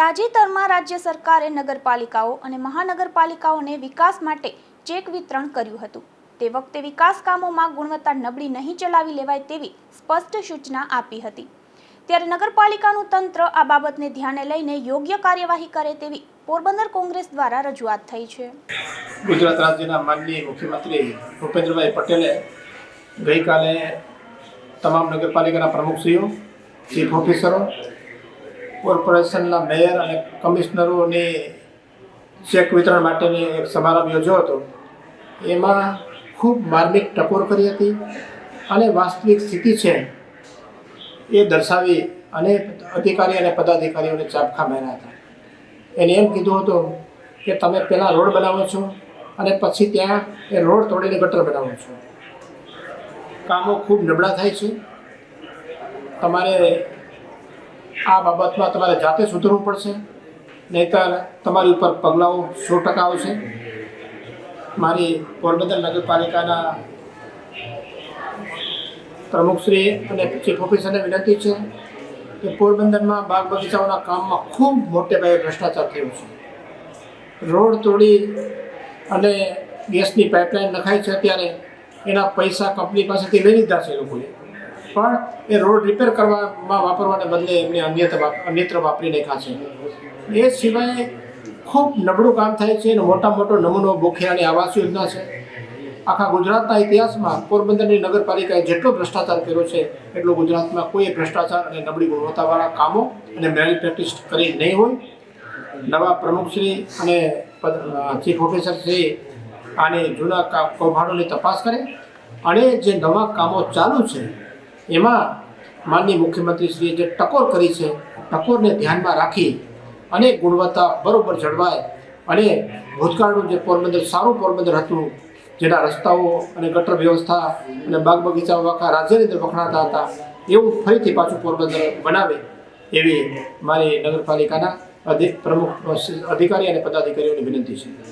તાજેતરમાં રાજ્ય સરકારે નગરપાલિકાઓ અને મહાનગરપાલિકાઓને વિકાસ માટે ચેક વિતરણ કર્યું હતું. તે વખતે વિકાસ કામોમાં ગુણવત્તા નબળી નહીં ચલાવી લેવાય તેવી સ્પષ્ટ સૂચના આપી હતી. ત્યારે નગરપાલિકાનું તંત્ર આ બાબતને ધ્યાને લઈને યોગ્ય કાર્યવાહી કરે તેવી પોરબંદર કોંગ્રેસ દ્વારા રજૂઆત થઈ છે. ગુજરાત રાજ્યના માનનીય મુખ્યમંત્રી ભૂપેન્દ્રભાઈ પટેલે ગઈકાલે તમામ નગરપાલિકાના પ્રમુખશ્રીઓ ચીફ ઓફિસરો કોર્પોરેશનના મેયર અને કમિશનરોની ચેક વિતરણ માટેની એક સમારંભ યોજ્યો હતો. એમાં ખૂબ માર્મિક ટકોર કરી હતી અને વાસ્તવિક સ્થિતિ છે એ દર્શાવી અને અધિકારી અને પદાધિકારીઓને ચાપખા માર્યા હતા. એને એમ કીધું હતું કે તમે પહેલાં રોડ બનાવો છો અને પછી ત્યાં એ રોડ તોડીને ગટર બનાવો છો. કામો ખૂબ નબળા થાય છે. તમારે આ બાબતમાં તમારે જાતે સુધરવું પડશે. નહીંતર તમારી ઉપર પગલાઓ સો ટકા આવશે. મારી પોરબંદર નગરપાલિકાના પ્રમુખશ્રી અને ચીફ ઓફિસરને વિનંતી છે કે પોરબંદરમાં બાગ બગીચાઓના કામમાં ખૂબ મોટે પાયે ભ્રષ્ટાચાર થયો છે. રોડ તોડી અને ગેસની પાઇપલાઇન નખાય છે અત્યારે એના પૈસા કંપની પાસેથી લઈ લીધા છે લોકોએ. પણ એ રોડ રિપેર કરવામાં વાપરવાને બદલે એમને અન્યત્ર અન્યત્ર વાપરી નાખ્યા છે. એ સિવાય ખૂબ નબળું કામ થાય છે અને મોટા મોટો નમૂનો બોખિયાની આવાસ યોજના છે. આખા ગુજરાતના ઇતિહાસમાં પોરબંદરની નગરપાલિકાએ જેટલો ભ્રષ્ટાચાર કર્યો છે એટલો ગુજરાતમાં કોઈ ભ્રષ્ટાચાર અને નબળી ગુણવત્તાવાળા કામો અને મેરી પ્રેક્ટિસ કરી નહીં હોય. નવા પ્રમુખશ્રી અને ચીફ ઓફિસરશ્રી આને જૂના કૌભાંડોની તપાસ કરે અને જે નવા કામો ચાલુ છે એમાં માનનીય મુખ્યમંત્રીશ્રીએ જે ટકોર કરી છે, ટકોરને ધ્યાનમાં રાખી અને ગુણવત્તા બરોબર જળવાય અને ભૂતકાળનું જે પોરબંદર, સારું પોરબંદર હતું, જેના રસ્તાઓ અને ગટર વ્યવસ્થા અને બાગ બગીચાઓ આખા રાજ્યની અંદર વખણાતા હતા, એવું ફરીથી પાછું પોરબંદર બનાવે એવી મારી નગરપાલિકાના અધિક પ્રમુખ, અધિકારી અને પદાધિકારીઓની વિનંતી છે.